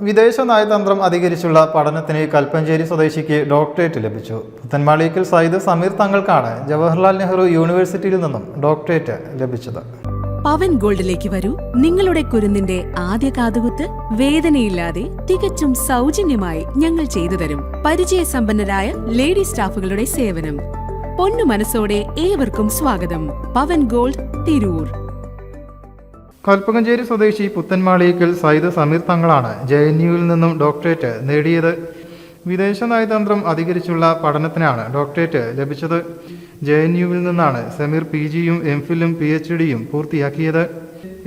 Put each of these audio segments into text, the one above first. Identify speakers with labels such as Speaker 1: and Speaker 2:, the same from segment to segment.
Speaker 1: വിദേശ നയതന്ത്രം അധികരിച്ചുള്ള പഠനത്തിന് കൽപ്പഞ്ചേരി സ്വദേശിക്ക് ഡോക്ടറേറ്റ് ലഭിച്ചു. പുത്തൻമാളിക്കൽ സയ്യിദ് സമീർ തങ്ങൾക്കാണ് ജവഹർലാൽ നെഹ്റു യൂണിവേഴ്സിറ്റിയിൽ നിന്നും ഡോക്ടറേറ്റ് ലഭിച്ചത്.
Speaker 2: പവൻ ഗോൾഡിലേക്ക് വരൂ. നിങ്ങളുടെ കുരുന്നിന്റെ ആദ്യ കാതുകുത്ത് വേദനയില്ലാതെ തികച്ചും സൗജന്യമായി ഞങ്ങൾ ചെയ്തു തരും. പരിചയസമ്പന്നരായ ലേഡി സ്റ്റാഫുകളുടെ സേവനം. പൊന്നു മനസ്സോടെ ഏവർക്കും സ്വാഗതം. പവൻ ഗോൾഡ് തിരൂർ.
Speaker 1: കൽപ്പകഞ്ചേരി സ്വദേശി പുത്തൻമാളിയേക്കൽ സയ്യിദ് സമീർ തങ്ങളാണ് ജെ എൻ യുവിൽ നിന്നും ഡോക്ടറേറ്റ് നേടിയത്. വിദേശ നയതന്ത്രം അധികരിച്ചുള്ള പഠനത്തിനാണ് ഡോക്ടറേറ്റ് ലഭിച്ചത്. ജെ എൻ യുവിൽ നിന്നാണ് സമീർ പി ജിയും എം ഫിലും പി എച്ച് ഡിയും പൂർത്തിയാക്കിയത്.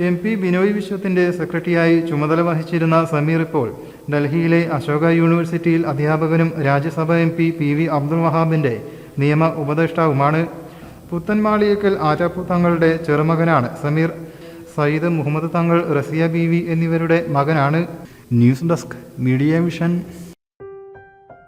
Speaker 1: എം പി ബിനോയ് വിശ്വത്തിന്റെ സെക്രട്ടറിയായി ചുമതല വഹിച്ചിരുന്ന സമീർ ഇപ്പോൾ ഡൽഹിയിലെ അശോക യൂണിവേഴ്സിറ്റിയിൽ അധ്യാപകനും Rajya Sabha M P P V Abdul വഹാബിന്റെ നിയമ ഉപദേഷ്ടാവുമാണ്. പുത്തൻമാളിയേക്കൽ ആറ്റാപ്പു ചെറുമകനാണ് സമീർ. സയ്യിദ് മുഹമ്മദ് തങ്ങൾ റസിയ ബീവി എന്നിവരുടെ മകനാണ്. News desk media vision